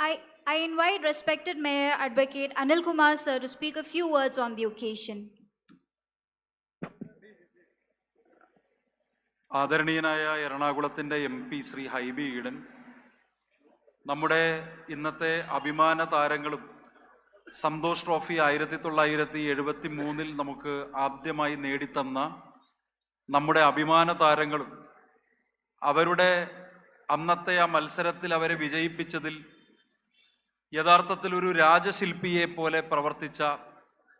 I, I invite respected Mayor Advocate Anil Kumar sir to speak a few words on the occasion. ആദരണീയനായ എറണാകുളത്തിന്റെ M P Shri Hibi Eden നമ്മുടെ ഇന്നത്തെ അഭിമാന താരങ്ങളും Santhosh trophy ആയിരത്തി തൊള്ളായിരത്തി എഴുപത്തി മൂന്നിൽ നമുക്ക് ആദ്യമായി നേടിത്തന്ന നമ്മുടെ അഭിമാന താരങ്ങളും അവരുടെ അന്നത്തെ ആ മത്സരത്തിൽ അവരെ വിജയിപ്പിച്ചതിൽ യഥാർത്ഥത്തിൽ ഒരു രാജശില്പിയെ പോലെ പ്രവർത്തിച്ച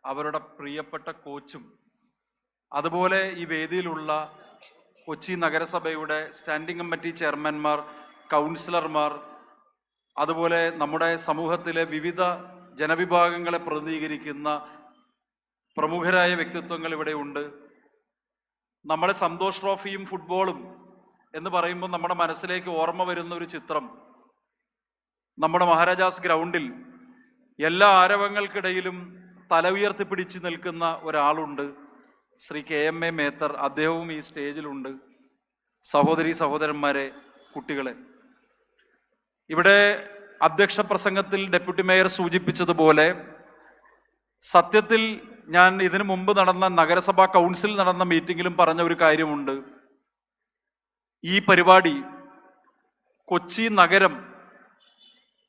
അവരുടെ പ്രിയപ്പെട്ട കോച്ചും അതുപോലെ ഈ വേദിയിലുള്ള കൊച്ചി നഗരസഭയുടെ സ്റ്റാൻഡിംഗ് കമ്മിറ്റി ചെയർമാൻമാർ കൗൺസിലർമാർ അതുപോലെ നമ്മുടെ സമൂഹത്തിലെ വിവിധ ജനവിഭാഗങ്ങളെ പ്രതിനിധീകരിക്കുന്ന പ്രമുഖരായ വ്യക്തിത്വങ്ങൾ ഇവിടെ ഉണ്ട്. നമ്മുടെ സന്തോഷ് ട്രോഫിയും ഫുട്ബോളും എന്ന് പറയുമ്പോൾ നമ്മുടെ മനസ്സിലേക്ക് ഓർമ്മ വരുന്ന ഒരു ചിത്രം. നമ്മുടെ മഹാരാജാസ് ഗ്രൗണ്ടിൽ എല്ലാ ആരവങ്ങൾക്കിടയിലും തല ഉയർത്തിപ്പിടിച്ച് നിൽക്കുന്ന ഒരാളുണ്ട്. Shri K M A Methar. അദ്ദേഹവും ഈ സ്റ്റേജിലുണ്ട്. സഹോദരി സഹോദരന്മാരെ കുട്ടികളെ. ഇവിടെ അധ്യക്ഷ പ്രസംഗത്തിൽ ഡെപ്യൂട്ടി മേയർ സൂചിപ്പിച്ചതുപോലെ സത്യത്തിൽ ഞാൻ ഇതിനു മുമ്പ് നടന്ന നഗരസഭാ കൗൺസിൽ നടന്ന മീറ്റിംഗിലും പറഞ്ഞ ഒരു കാര്യമുണ്ട്. ഈ പരിപാടി കൊച്ചി നഗരം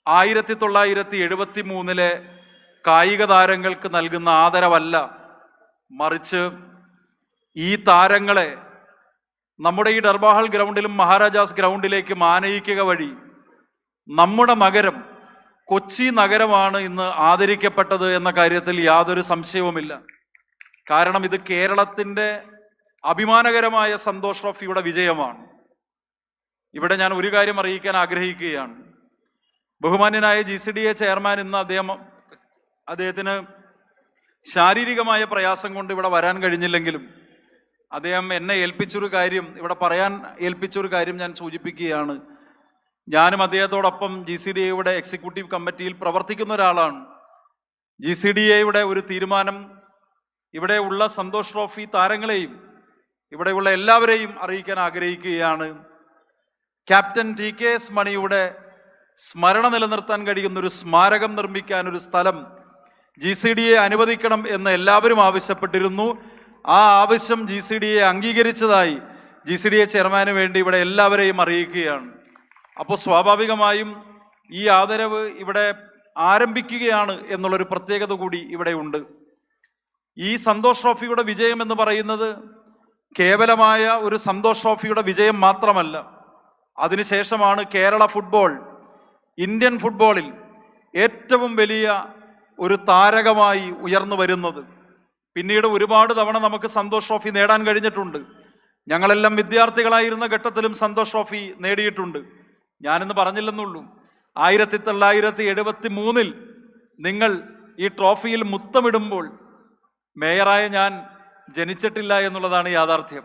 ആയിരത്തി തൊള്ളായിരത്തി എഴുപത്തി മൂന്നിലെ കായിക താരങ്ങൾക്ക് നൽകുന്ന ആദരവല്ല മറിച്ച് ഈ താരങ്ങളെ നമ്മുടെ ഈ ഡർബാഹൾ ഗ്രൗണ്ടിലും മഹാരാജാസ് ഗ്രൗണ്ടിലേക്ക് ആനയിക്കുക വഴി നമ്മുടെ നഗരം കൊച്ചി നഗരമാണ് ഇന്ന് ആദരിക്കപ്പെട്ടത് എന്ന കാര്യത്തിൽ യാതൊരു സംശയവുമില്ല. കാരണം ഇത് കേരളത്തിന്റെ അഭിമാനകരമായ സന്തോഷ് ട്രോഫിയുടെ വിജയമാണ്. ഇവിടെ ഞാൻ ഒരു കാര്യം അറിയിക്കാൻ ആഗ്രഹിക്കുകയാണ്. ബഹുമാന്യനായ G C D A chairman ഇന്ന് അദ്ദേഹം അദ്ദേഹത്തിന് ശാരീരികമായ പ്രയാസം കൊണ്ട് ഇവിടെ വരാൻ കഴിഞ്ഞില്ലെങ്കിലും അദ്ദേഹം എന്നെ ഏൽപ്പിച്ചൊരു കാര്യം ഇവിടെ പറയാൻ ഏൽപ്പിച്ചൊരു കാര്യം ഞാൻ സൂചിപ്പിക്കുകയാണ്. ഞാനും അദ്ദേഹത്തോടൊപ്പം ജി സി ഡി എയുടെ എക്സിക്യൂട്ടീവ് കമ്മിറ്റിയിൽ പ്രവർത്തിക്കുന്ന ഒരാളാണ്. ജി സി ഡി എയുടെ ഒരു തീരുമാനം ഇവിടെ ഉള്ള സന്തോഷ് ട്രോഫി താരങ്ങളെയും ഇവിടെയുള്ള എല്ലാവരെയും അറിയിക്കാൻ ആഗ്രഹിക്കുകയാണ്. ക്യാപ്റ്റൻ ടി കെ എസ് മണിയുടെ സ്മരണ നിലനിർത്താൻ കഴിയുന്ന ഒരു സ്മാരകം നിർമ്മിക്കാൻ ഒരു സ്ഥലം ജി സി ഡി എ അനുവദിക്കണം എന്ന് എല്ലാവരും ആവശ്യപ്പെട്ടിരുന്നു. ആ ആവശ്യം ജി സി ഡി എ അംഗീകരിച്ചതായി ജി സി ഡി എ ചെയർമാന് വേണ്ടി ഇവിടെ എല്ലാവരെയും അറിയിക്കുകയാണ്. അപ്പോൾ സ്വാഭാവികമായും ഈ ആദരവ് ഇവിടെ ആരംഭിക്കുകയാണ് എന്നുള്ളൊരു പ്രത്യേകത കൂടി ഇവിടെ ഉണ്ട്. ഈ സന്തോഷ് ട്രോഫിയുടെ വിജയം എന്ന് പറയുന്നത് കേവലമായ ഒരു സന്തോഷ് ട്രോഫിയുടെ വിജയം മാത്രമല്ല. അതിനുശേഷമാണ് കേരള ഫുട്ബോൾ ഇന്ത്യൻ ഫുട്ബോളിൽ ഏറ്റവും വലിയ ഒരു താരകമായി ഉയർന്നു വരുന്നത്. പിന്നീട് ഒരുപാട് തവണ നമുക്ക് സന്തോഷ് ട്രോഫി നേടാൻ കഴിഞ്ഞിട്ടുണ്ട്. ഞങ്ങളെല്ലാം വിദ്യാർത്ഥികളായിരുന്ന ഘട്ടത്തിലും സന്തോഷ് ട്രോഫി നേടിയിട്ടുണ്ട്. ഞാനിന്ന് പറഞ്ഞില്ലെന്നുള്ളൂ. ആയിരത്തി തൊള്ളായിരത്തി എഴുപത്തി മൂന്നിൽ നിങ്ങൾ ഈ ട്രോഫിയിൽ മുത്തമിടുമ്പോൾ മേയറായ ഞാൻ ജനിച്ചിട്ടില്ല എന്നുള്ളതാണ് യാഥാർത്ഥ്യം.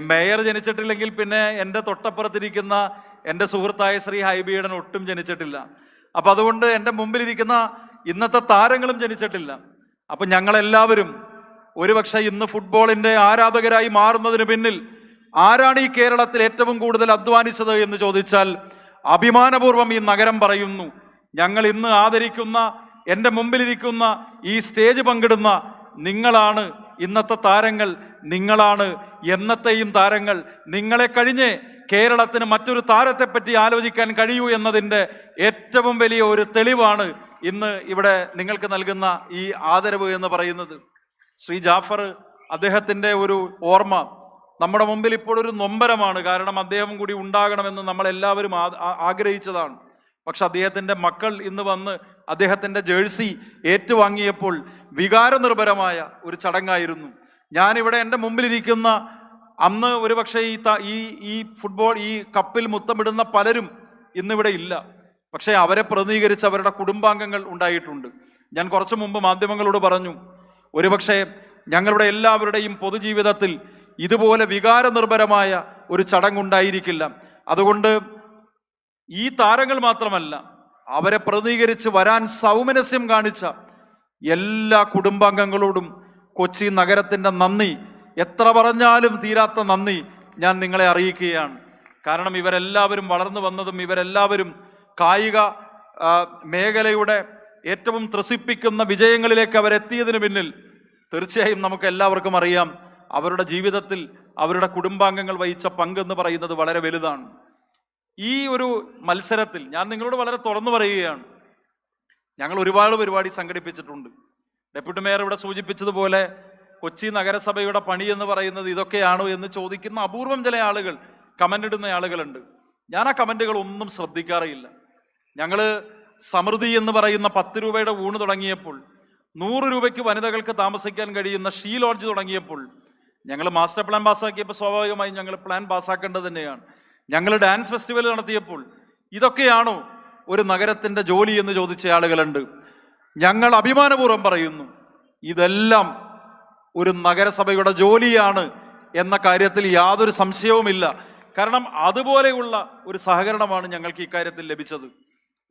മേയർ ജനിച്ചിട്ടില്ലെങ്കിൽ പിന്നെ എന്റെ തൊട്ടപ്പുറത്തിരിക്കുന്ന എന്റെ സുഹൃത്തായ ശ്രീ ഹൈബിയുടെ ഒട്ടും ജനിച്ചിട്ടില്ല. അപ്പം അതുകൊണ്ട് എന്റെ മുമ്പിലിരിക്കുന്ന ഇന്നത്തെ താരങ്ങളും ജനിച്ചിട്ടില്ല. അപ്പം ഞങ്ങളെല്ലാവരും ഒരുപക്ഷെ ഇന്ന് ഫുട്ബോളിന്റെ ആരാധകരായി മാറുന്നതിന് പിന്നിൽ ആരാണ് ഈ കേരളത്തിൽ ഏറ്റവും കൂടുതൽ അധ്വാനിച്ചത് എന്ന് ചോദിച്ചാൽ അഭിമാനപൂർവം ഈ നഗരം പറയുന്നു. ഞങ്ങൾ ഇന്ന് ആദരിക്കുന്ന എന്റെ മുമ്പിലിരിക്കുന്ന ഈ സ്റ്റേജ് പങ്കിടുന്ന നിങ്ങളാണ് ഇന്നത്തെ താരങ്ങൾ നിങ്ങളാണ് എന്നത്തെയും താരങ്ങൾ. നിങ്ങളെ കഴിഞ്ഞ് കേരളത്തിന് മറ്റൊരു താരത്തെപ്പറ്റി ആലോചിക്കാൻ കഴിയൂ എന്നതിന്റെ ഏറ്റവും വലിയ ഒരു തെളിവാണ് ഇന്ന് ഇവിടെ നിങ്ങൾക്ക് നൽകുന്ന ഈ ആദരവ് എന്ന് പറയുന്നത്. ശ്രീ ജാഫർ അദ്ദേഹത്തിന്റെ ഒരു ഓർമ്മ നമ്മുടെ മുമ്പിൽ ഇപ്പോൾ ഒരു നൊമ്പരമാണ്. കാരണം അദ്ദേഹം കൂടി ഉണ്ടാകണമെന്ന് നമ്മൾ എല്ലാവരും ആഗ്രഹിച്ചതാണ്. പക്ഷെ അദ്ദേഹത്തിന്റെ മക്കൾ ഇന്ന് വന്ന് അദ്ദേഹത്തിന്റെ ജേഴ്സി ഏറ്റുവാങ്ങിയപ്പോൾ വികാരനിർഭരമായ ഒരു ചടങ്ങായിരുന്നു. ഞാനിവിടെ എന്റെ മുമ്പിലിരിക്കുന്ന അന്ന് ഒരുപക്ഷെ ഈ ഈ ഈ ഫുട്ബോൾ ഈ കപ്പിൽ മുത്തമിടുന്ന പലരും ഇന്നിവിടെ ഇല്ല. പക്ഷേ അവരെ പ്രതിനിധീകരിച്ച് അവരുടെ കുടുംബാംഗങ്ങൾ ഉണ്ടായിട്ടുണ്ട്. ഞാൻ കുറച്ചു മുമ്പ് മാധ്യമങ്ങളോട് പറഞ്ഞു ഒരുപക്ഷെ ഞങ്ങളുടെ എല്ലാവരുടെയും പൊതുജീവിതത്തിൽ ഇതുപോലെ വികാരനിർഭരമായ ഒരു ചടങ്ങുണ്ടായിരിക്കില്ല. അതുകൊണ്ട് ഈ താരങ്ങൾ മാത്രമല്ല അവരെ പ്രതിനിധീകരിച്ച് വരാൻ സൗമനസ്യം കാണിച്ച എല്ലാ കുടുംബാംഗങ്ങളോടും കൊച്ചി നഗരത്തിന്റെ നന്ദി എത്ര പറഞ്ഞാലും തീരാത്ത നന്ദി ഞാൻ നിങ്ങളെ അറിയിക്കുകയാണ്. കാരണം ഇവരെല്ലാവരും വളർന്നു വന്നതും ഇവരെല്ലാവരും കായിക മേഖലയുടെ ഏറ്റവും ത്രസിപ്പിക്കുന്ന വിജയങ്ങളിലേക്ക് അവരെത്തിയതിന് പിന്നിൽ തീർച്ചയായും നമുക്ക് എല്ലാവർക്കും അറിയാം അവരുടെ ജീവിതത്തിൽ അവരുടെ കുടുംബാംഗങ്ങൾ വഹിച്ച പങ്കെന്ന് പറയുന്നത് വളരെ വലുതാണ്. ഈ ഒരു മത്സരത്തിൽ ഞാൻ നിങ്ങളോട് വളരെ തുറന്നു പറയുകയാണ്. ഞങ്ങൾ ഒരുപാട് പരിപാടി സംഘടിപ്പിച്ചിട്ടുണ്ട്. ഡെപ്യൂട്ടി മേയർ ഇവിടെ സൂചിപ്പിച്ചതുപോലെ കൊച്ചി നഗരസഭയുടെ പണി എന്ന് പറയുന്നത് ഇതൊക്കെയാണോ എന്ന് ചോദിക്കുന്ന അപൂർവം ചില ആളുകൾ കമന്റ് ഇടുന്ന ആളുകളുണ്ട്. ഞാൻ ആ കമന്റുകൾ ഒന്നും ശ്രദ്ധിക്കാറില്ല ഞങ്ങൾ സമൃദ്ധി എന്ന് പറയുന്ന പത്ത് രൂപയുടെ ഊണ് തുടങ്ങിയപ്പോൾ നൂറ് രൂപയ്ക്ക് വനിതകൾക്ക് താമസിക്കാൻ കഴിയുന്ന ഷീ ലോഡ്ജ് തുടങ്ങിയപ്പോൾ ഞങ്ങൾ മാസ്റ്റർ പ്ലാൻ പാസ്സാക്കിയപ്പോൾ സ്വാഭാവികമായും ഞങ്ങൾ പ്ലാൻ പാസ്സാക്കേണ്ടത് തന്നെയാണ്. ഞങ്ങൾ ഡാൻസ് ഫെസ്റ്റിവൽ നടത്തിയപ്പോൾ ഇതൊക്കെയാണോ ഒരു നഗരത്തിന്റെ ജോലി എന്ന് ചോദിച്ച ആളുകളുണ്ട്. ഞങ്ങൾ അഭിമാനപൂർവം പറയുന്നു ഇതെല്ലാം ഒരു നഗരസഭയുടെ ജോലിയാണ് എന്ന കാര്യത്തിൽ യാതൊരു സംശയവുമില്ല. കാരണം അതുപോലെയുള്ള ഒരു സഹകരണമാണ് ഞങ്ങൾക്ക് ഇക്കാര്യത്തിൽ ലഭിച്ചത്.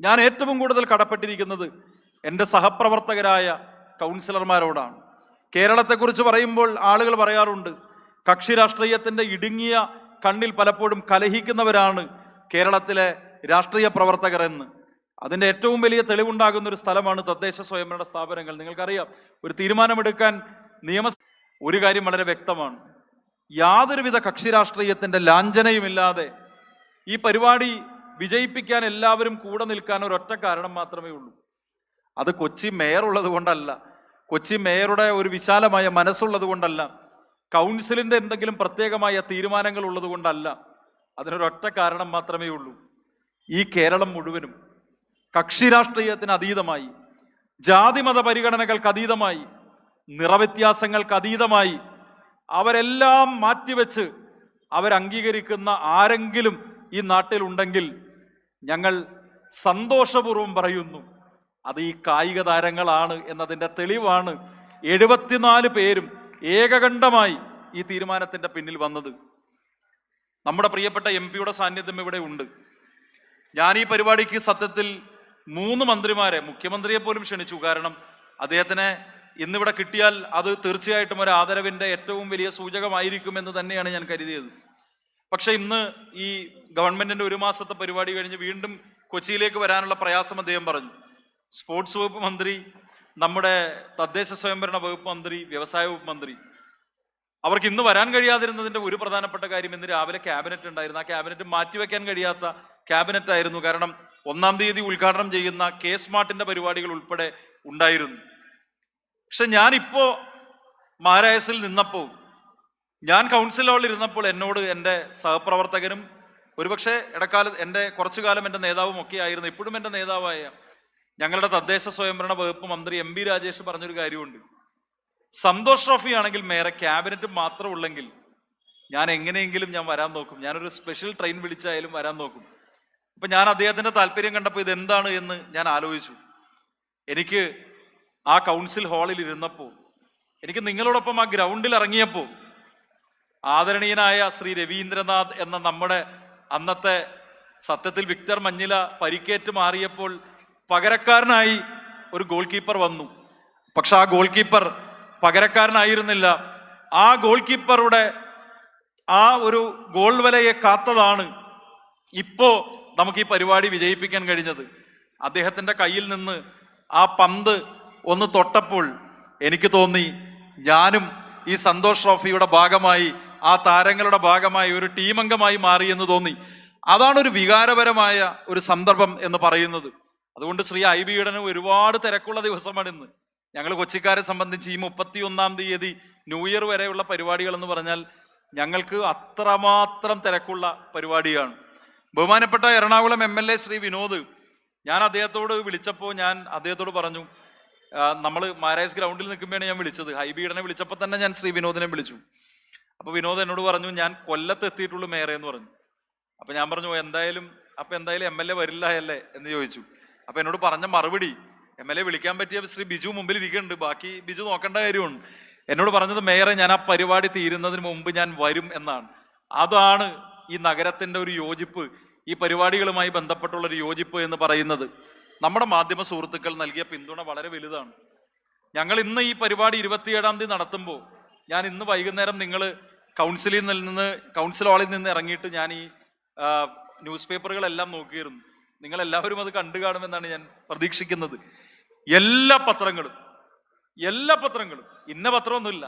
ഞാൻ ഏറ്റവും കൂടുതൽ കടപ്പെട്ടിരിക്കുന്നത് എന്റെ സഹപ്രവർത്തകരായ കൗൺസിലർമാരോടാണ്. കേരളത്തെക്കുറിച്ച് പറയുമ്പോൾ ആളുകൾ പറയാറുണ്ട് കക്ഷി രാഷ്ട്രീയത്തിന്റെ ഇടുങ്ങിയ കണ്ണിൽ പലപ്പോഴും കലഹിക്കുന്നവരാണ് കേരളത്തിലെ രാഷ്ട്രീയ പ്രവർത്തകർ എന്ന്. അതിന്റെ ഏറ്റവും വലിയ തെളിവുണ്ടാകുന്ന ഒരു സ്ഥലമാണ് തദ്ദേശ സ്വയംഭരണ സ്ഥാപനങ്ങൾ. നിങ്ങൾക്കറിയാം ഒരു തീരുമാനമെടുക്കാൻ നിയമ ഒരു കാര്യം വളരെ വ്യക്തമാണ്. യാതൊരുവിധ കക്ഷി രാഷ്ട്രീയത്തിന്റെ ലാഞ്ചനയുമില്ലാതെ ഈ പരിപാടി വിജയിപ്പിക്കാൻ എല്ലാവരും കൂടെ നിൽക്കാൻ ഒരൊറ്റ കാരണം മാത്രമേ ഉള്ളൂ. അത് കൊച്ചി മേയർ ഉള്ളത് കൊണ്ടല്ല. കൊച്ചി മേയറുടെ ഒരു വിശാലമായ മനസ്സുള്ളത് കൊണ്ടല്ല. കൗൺസിലിന്റെ എന്തെങ്കിലും പ്രത്യേകമായ തീരുമാനങ്ങൾ ഉള്ളത് കൊണ്ടല്ല. അതിനൊരൊറ്റ കാരണം മാത്രമേ ഉള്ളൂ. ഈ കേരളം മുഴുവനും കക്ഷി രാഷ്ട്രീയത്തിന് അതീതമായി ജാതിമത പരിഗണനകൾക്ക് അതീതമായി നിറവ്യത്യാസങ്ങൾക്ക് അതീതമായി അവരെല്ലാം മാറ്റിവെച്ച് അവരംഗീകരിക്കുന്ന ആരെങ്കിലും ഈ നാട്ടിലുണ്ടെങ്കിൽ ഞങ്ങൾ സന്തോഷപൂർവം പറയുന്നു അത് ഈ കായിക താരങ്ങളാണ് എന്നതിന്റെ തെളിവാണ് എഴുപത്തിനാല് പേരും ഏകകണ്ഠമായി ഈ തീരുമാനത്തിന്റെ പിന്നിൽ വന്നത്. നമ്മുടെ പ്രിയപ്പെട്ട എം പിയുടെ സാന്നിധ്യം ഇവിടെ ഉണ്ട്. ഞാൻ ഈ പരിപാടിക്ക് സത്യത്തിൽ മൂന്ന് മന്ത്രിമാരെ മുഖ്യമന്ത്രിയെ പോലും ക്ഷണിച്ചു. കാരണം അദ്ദേഹത്തിനെ ഇന്നിവിടെ കിട്ടിയാൽ അത് തീർച്ചയായിട്ടും ഒരു ആദരവിന്റെ ഏറ്റവും വലിയ സൂചകമായിരിക്കുമെന്ന് തന്നെയാണ് ഞാൻ കരുതിയത്. പക്ഷെ ഇന്ന് ഈ ഗവൺമെന്റിന്റെ ഒരു മാസത്തെ പരിപാടി കഴിഞ്ഞ് വീണ്ടും കൊച്ചിയിലേക്ക് വരാനുള്ള പ്രയാസം അദ്ദേഹം പറഞ്ഞു. സ്പോർട്സ് വകുപ്പ് മന്ത്രി നമ്മുടെ തദ്ദേശ സ്വയംഭരണ വകുപ്പ് മന്ത്രി വ്യവസായ വകുപ്പ് മന്ത്രി. അവർക്ക് ഇന്ന് വരാൻ കഴിയാതിരുന്നതിന്റെ ഒരു പ്രധാനപ്പെട്ട കാര്യം ഇന്ന് രാവിലെ ക്യാബിനറ്റ് ഉണ്ടായിരുന്നു. ആ ക്യാബിനറ്റ് മാറ്റിവെക്കാൻ കഴിയാത്ത ക്യാബിനറ്റ് ആയിരുന്നു. കാരണം ഒന്നാം തീയതി ഉദ്ഘാടനം ചെയ്യുന്ന കെ സ്മാർട്ടിന്റെ പരിപാടികൾ ഉൾപ്പെടെ ഉണ്ടായിരുന്നു. പക്ഷെ ഞാനിപ്പോ മഹാരാജസിൽ നിന്നപ്പോൾ ഞാൻ കൗൺസിൽ ഇരുന്നപ്പോൾ എന്നോട് എന്റെ സഹപ്രവർത്തകനും ഒരുപക്ഷെ ഇടക്കാല എന്റെ കുറച്ചു കാലം എന്റെ നേതാവും ഒക്കെ ആയിരുന്നു. ഇപ്പോഴും എന്റെ നേതാവായ ഞങ്ങളുടെ തദ്ദേശ സ്വയംഭരണ വകുപ്പ് മന്ത്രി എം ബി രാജേഷ് പറഞ്ഞൊരു കാര്യമുണ്ട്. സന്തോഷ് ട്രോഫി ആണെങ്കിൽ മേരെ ക്യാബിനറ്റ് മാത്രം ഉള്ളെങ്കിൽ ഞാൻ എങ്ങനെയെങ്കിലും ഞാൻ വരാൻ നോക്കും. ഞാനൊരു സ്പെഷ്യൽ ട്രെയിൻ വിളിച്ചായാലും വരാൻ നോക്കും. അപ്പം ഞാൻ അദ്ദേഹത്തിന്റെ താല്പര്യം കണ്ടപ്പോൾ ഇതെന്താണ് എന്ന് ഞാൻ ആലോചിച്ചു. എനിക്ക് ആ കൗൺസിൽ ഹാളിൽ ഇരുന്നപ്പോൾ എനിക്ക് നിങ്ങളോടൊപ്പം ആ ഗ്രൗണ്ടിൽ ഇറങ്ങിയപ്പോൾ ആദരണീയനായ ശ്രീ രവീന്ദ്രനാഥ് എന്ന നമ്മുടെ അന്നത്തെ സത്യത്തിൽ വിക്ടർ മഞ്ഞില പരിക്കേറ്റ് മാറിയപ്പോൾ പകരക്കാരനായി ഒരു ഗോൾ കീപ്പർ വന്നു. പക്ഷെ ആ ഗോൾ കീപ്പർ പകരക്കാരനായിരുന്നില്ല. ആ ഗോൾ കീപ്പറുടെ ആ ഒരു ഗോൾ വലയെ കാത്തതാണ് ഇപ്പോ നമുക്ക് ഈ പരിപാടി വിജയിപ്പിക്കാൻ കഴിഞ്ഞത്. അദ്ദേഹത്തിന്റെ കയ്യിൽ നിന്ന് ആ പന്ത് ഒന്ന് തൊട്ടപ്പോൾ എനിക്ക് തോന്നി ഞാനും ഈ സന്തോഷ് ട്രോഫിയുടെ ഭാഗമായി ആ താരങ്ങളുടെ ഭാഗമായി ഒരു ടീം അംഗമായി മാറി എന്ന് തോന്നി. അതാണ് ഒരു വികാരപരമായ ഒരു സന്ദർഭം എന്ന് പറയുന്നത്. അതുകൊണ്ട് ശ്രീ ഐ ബി ഈഡന് ഒരുപാട് തിരക്കുള്ള ദിവസമാണ് ഇന്ന്. ഞങ്ങൾ കൊച്ചിക്കാരെ സംബന്ധിച്ച് ഈ മുപ്പത്തി ഒന്നാം തീയതി ന്യൂ ഇയർ വരെയുള്ള പരിപാടികൾ എന്ന് പറഞ്ഞാൽ ഞങ്ങൾക്ക് അത്രമാത്രം തിരക്കുള്ള പരിപാടിയാണ്. ബഹുമാനപ്പെട്ട എറണാകുളം എ ശ്രീ വിനോദ് ഞാൻ അദ്ദേഹത്തോട് വിളിച്ചപ്പോൾ ഞാൻ അദ്ദേഹത്തോട് പറഞ്ഞു നമ്മൾ മാരായസ് ഗ്രൗണ്ടിൽ നിൽക്കുമ്പോഴാണ് ഞാൻ വിളിച്ചത്. ഹൈബീഡനെ വിളിച്ചപ്പോൾ തന്നെ ഞാൻ ശ്രീ വിനോദിനെ വിളിച്ചു. അപ്പോൾ വിനോദ് എന്നോട് പറഞ്ഞു ഞാൻ കൊല്ലത്ത് എത്തിയിട്ടുള്ളൂ മേറെ എന്ന് പറഞ്ഞു. അപ്പൊ ഞാൻ പറഞ്ഞു എന്തായാലും അപ്പൊ എന്തായാലും എം എൽ എ വരില്ല അല്ലേ എന്ന് ചോദിച്ചു. അപ്പൊ എന്നോട് പറഞ്ഞ മറുപടി എം എൽ എ വിളിക്കാൻ പറ്റിയ ശ്രീ ബിജു മുമ്പിൽ ഇരിക്കുന്നുണ്ട്. ബാക്കി ബിജു നോക്കേണ്ട കാര്യമാണ് എന്നോട് പറഞ്ഞത് മേയറെ ഞാൻ ആ പരിപാടി തീരുന്നതിന് മുമ്പ് ഞാൻ വരും എന്നാണ്. അതാണ് ഈ നഗരത്തിന്റെ ഒരു യോജിപ്പ് ഈ പരിപാടികളുമായി ബന്ധപ്പെട്ടുള്ള ഒരു യോജിപ്പ് എന്ന് പറയുന്നത്. നമ്മുടെ മാധ്യമ സുഹൃത്തുക്കൾ നൽകിയ പിന്തുണ വളരെ വലുതാണ്. ഞങ്ങൾ ഇന്ന് ഈ പരിപാടി ഇരുപത്തിയേഴാം തീയതി നടത്തുമ്പോൾ ഞാൻ ഇന്ന് വൈകുന്നേരം നിങ്ങൾ കൗൺസിലിൽ നിന്ന് കൗൺസിൽ ഹാളിൽ നിന്ന് ഇറങ്ങിയിട്ട് ഞാൻ ഈ ന്യൂസ് പേപ്പറുകളെല്ലാം നോക്കിയിരുന്നു. നിങ്ങൾ എല്ലാവരും അത് കണ്ടു കാണുമെന്നാണ് ഞാൻ പ്രതീക്ഷിക്കുന്നത്. എല്ലാ പത്രങ്ങളും എല്ലാ പത്രങ്ങളും ഇന്ന പത്രമൊന്നുമില്ല.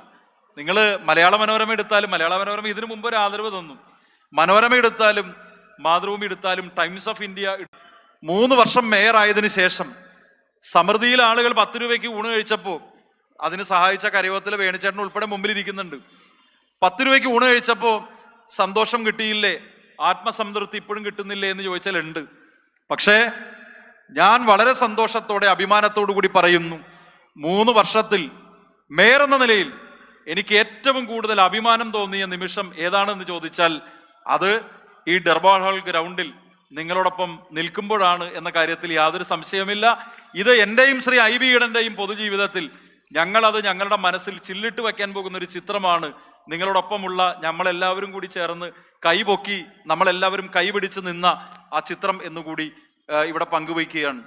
നിങ്ങൾ മലയാള മനോരമ എടുത്താലും മലയാള മനോരമ ഇതിനു മുമ്പ് ഒരു ആദരവ് തന്നു. മനോരമ എടുത്താലും മാതൃഭൂമി എടുത്താലും ടൈംസ് ഓഫ് ഇന്ത്യ മൂന്ന് വർഷം മേയർ ശേഷം സമൃദ്ധിയിൽ ആളുകൾ പത്ത് രൂപയ്ക്ക് ഊണ് കഴിച്ചപ്പോൾ അതിന് സഹായിച്ച കരയോത്തിലെ വേണിച്ചേട്ടൻ ഉൾപ്പെടെ മുമ്പിൽ ഇരിക്കുന്നുണ്ട് പത്ത് രൂപയ്ക്ക് ഊണ് കഴിച്ചപ്പോൾ സന്തോഷം കിട്ടിയില്ലേ? ആത്മസംതൃപ്തി ഇപ്പോഴും കിട്ടുന്നില്ലേ എന്ന് ചോദിച്ചാൽ ഉണ്ട് പക്ഷേ ഞാൻ വളരെ സന്തോഷത്തോടെ അഭിമാനത്തോടു കൂടി പറയുന്നു മൂന്ന് വർഷത്തിൽ മേയർ എന്ന നിലയിൽ എനിക്ക് ഏറ്റവും കൂടുതൽ അഭിമാനം തോന്നിയ നിമിഷം ഏതാണെന്ന് ചോദിച്ചാൽ അത് ഈ ഡെർബാൾ ഗ്രൗണ്ടിൽ നിങ്ങളോടൊപ്പം നിൽക്കുമ്പോഴാണ് എന്ന കാര്യത്തിൽ യാതൊരു സംശയമില്ല ഇത് എന്റെയും ശ്രീ ഐ ബി ഈഡന്റെയും പൊതുജീവിതത്തിൽ ഞങ്ങളത് ഞങ്ങളുടെ മനസ്സിൽ ചില്ലിട്ട് വയ്ക്കാൻ പോകുന്ന ഒരു ചിത്രമാണ്. നിങ്ങളോടൊപ്പമുള്ള നമ്മളെല്ലാവരും കൂടി ചേർന്ന് കൈപൊക്കി നമ്മളെല്ലാവരും കൈപിടിച്ച് നിന്ന ആ ചിത്രം എന്നുകൂടി ഇവിടെ പങ്കുവയ്ക്കുകയാണ്.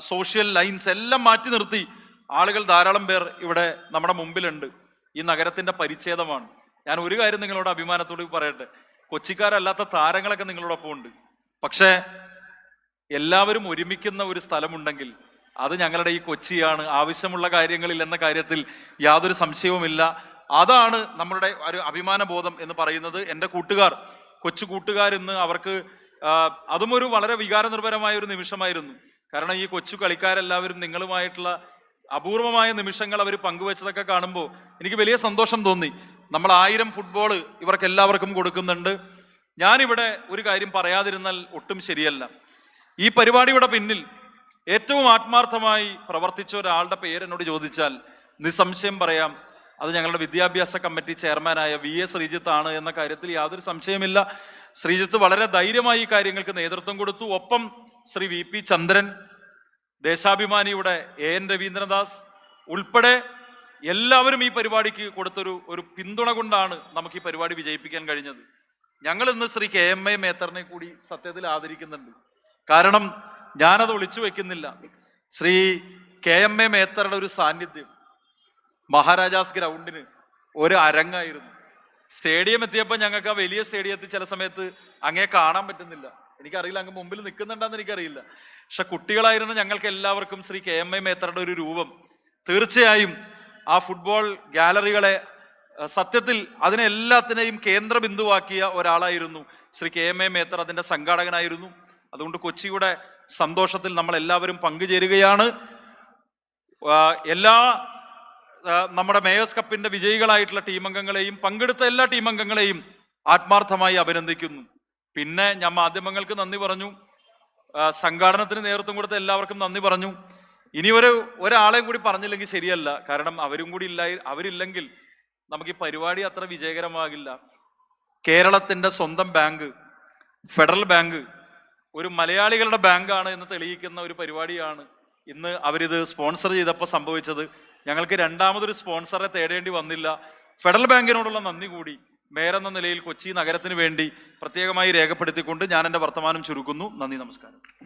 സോഷ്യൽ ലൈൻസ് എല്ലാം മാറ്റി നിർത്തി ആളുകൾ ധാരാളം പേർ ഇവിടെ നമ്മുടെ മുമ്പിലുണ്ട്. ഈ നഗരത്തിന്റെ പരിച്ഛേദമാണ്. ഞാൻ ഒരു കാര്യം നിങ്ങളോട് അഭിമാനത്തോട് പറയട്ടെ. കൊച്ചിക്കാരല്ലാത്ത താരങ്ങളൊക്കെ നിങ്ങളോടൊപ്പം ഉണ്ട് പക്ഷേ എല്ലാവരും ഒരുമിക്കുന്ന ഒരു സ്ഥലമുണ്ടെങ്കിൽ അത് ഞങ്ങളുടെ ഈ കൊച്ചിയാണ്. ആവശ്യമുള്ള കാര്യങ്ങളിൽ എന്ന കാര്യത്തിൽ യാതൊരു സംശയവുമില്ല. അതാണ് നമ്മളുടെ ഒരു അഭിമാനബോധം എന്ന് പറയുന്നത്. എന്റെ കൂട്ടുകാർ കൊച്ചു കൂട്ടുകാരെന്ന് അവർക്ക് അതും ഒരു വളരെ വികാരനിർഭരമായ ഒരു നിമിഷമായിരുന്നു. കാരണം ഈ കൊച്ചു കളിക്കാരെല്ലാവരും നിങ്ങളുമായിട്ടുള്ള അപൂർവമായ നിമിഷങ്ങൾ അവർ പങ്കുവെച്ചതൊക്കെ കാണുമ്പോൾ എനിക്ക് വലിയ സന്തോഷം തോന്നി. നമ്മൾ ആയിരം ഫുട്ബോൾ ഇവർക്ക് എല്ലാവർക്കും കൊടുക്കുന്നുണ്ട്. ഞാനിവിടെ ഒരു കാര്യം പറയാതിരുന്നാൽ ഒട്ടും ശരിയല്ല. ഈ പരിപാടിയുടെ പിന്നിൽ ഏറ്റവും ആത്മാർത്ഥമായി പ്രവർത്തിച്ച ഒരാളുടെ പേര് എന്നോട് ചോദിച്ചാൽ നിസ്സംശയം പറയാം. അത് ഞങ്ങളുടെ വിദ്യാഭ്യാസ കമ്മിറ്റി ചെയർമാനായ വി എ ശ്രീജിത്ത് ആണ് എന്ന കാര്യത്തിൽ യാതൊരു സംശയമില്ല ശ്രീജിത്ത് വളരെ ധൈര്യമായി ഈ കാര്യങ്ങൾക്ക് നേതൃത്വം കൊടുത്തു. ഒപ്പം ശ്രീ വി പി ചന്ദ്രൻ ദേശാഭിമാനിയുടെ എ എൻ രവീന്ദ്രദാസ് ഉൾപ്പെടെ എല്ലാവരും ഈ പരിപാടിക്ക് കൊടുത്തൊരു ഒരു പിന്തുണ കൊണ്ടാണ് നമുക്ക് ഈ പരിപാടി വിജയിപ്പിക്കാൻ കഴിഞ്ഞത്. ഞങ്ങൾ ഇന്ന് ശ്രീ കെ എം എ മേത്തറിനെ കൂടി സത്യത്തിൽ ആദരിക്കുന്നുണ്ട്. കാരണം ഞാനത് ഒളിച്ചു വെക്കുന്നില്ല. ശ്രീ കെ എം എ മേത്തറുടെ ഒരു സാന്നിധ്യം മഹാരാജാസ് ഗ്രൗണ്ടിന് ഒരു അരങ്ങായിരുന്നു. സ്റ്റേഡിയം എത്തിയപ്പോൾ ഞങ്ങൾക്ക് ആ വലിയ സ്റ്റേഡിയത്തിൽ ചില സമയത്ത് അങ്ങേ കാണാൻ പറ്റുന്നില്ല. എനിക്കറിയില്ല അങ്ങ് മുമ്പിൽ നിൽക്കുന്നുണ്ടെന്ന് എനിക്കറിയില്ല. പക്ഷെ കുട്ടികളായിരുന്ന ഞങ്ങൾക്ക് എല്ലാവർക്കും ശ്രീ കെ എം എ മേത്തറുടെ ഒരു രൂപം. തീർച്ചയായും ആ ഫുട്ബോൾ ഗാലറികളെ സത്യത്തിൽ അതിനെ എല്ലാത്തിനെയും കേന്ദ്ര ബിന്ദുവാക്കിയ ഒരാളായിരുന്നു Shri K M A Methar. അതിന്റെ സംഘാടകനായിരുന്നു. അതുകൊണ്ട് കൊച്ചിയുടെ സന്തോഷത്തിൽ നമ്മൾ എല്ലാവരും പങ്കുചേരുകയാണ് എല്ലാ നമ്മുടെ മേയേഴ്സ് കപ്പിന്റെ വിജയികളായിട്ടുള്ള ടീം അംഗങ്ങളെയും പങ്കെടുത്ത എല്ലാ ടീം അംഗങ്ങളെയും ആത്മാർത്ഥമായി അഭിനന്ദിക്കുന്നു. പിന്നെ ഞാൻ മാധ്യമങ്ങൾക്ക് നന്ദി പറഞ്ഞു. സംഘാടനത്തിന് നേതൃത്വം കൊടുത്ത എല്ലാവർക്കും നന്ദി പറഞ്ഞു. ഇനി ഒരു ഒരാളെയും കൂടി പറഞ്ഞില്ലെങ്കിൽ ശരിയല്ല. കാരണം അവരും കൂടി ഇല്ലായി അവരില്ലെങ്കിൽ നമുക്ക് ഈ പരിപാടി അത്ര വിജയകരമാകില്ല. കേരളത്തിന്റെ സ്വന്തം ബാങ്ക് ഫെഡറൽ ബാങ്ക് ഒരു മലയാളികളുടെ ബാങ്കാണ് എന്ന് തെളിയിക്കുന്ന ഒരു പരിപാടിയാണ് ഇന്ന് അവരിത് സ്പോൺസർ ചെയ്തപ്പോൾ സംഭവിച്ചത്. ഞങ്ങൾക്ക് രണ്ടാമതൊരു സ്പോൺസറെ തേടേണ്ടി വന്നില്ല. ഫെഡറൽ ബാങ്കിനോടുള്ള നന്ദി കൂടി മേരെന്ന നിലയിൽ കൊച്ചി നഗരത്തിന് വേണ്ടി പ്രത്യേകമായി രേഖപ്പെടുത്തിക്കൊണ്ട് ഞാൻ എന്റെ വർത്തമാനം ചുരുക്കുന്നു. നന്ദി നമസ്കാരം.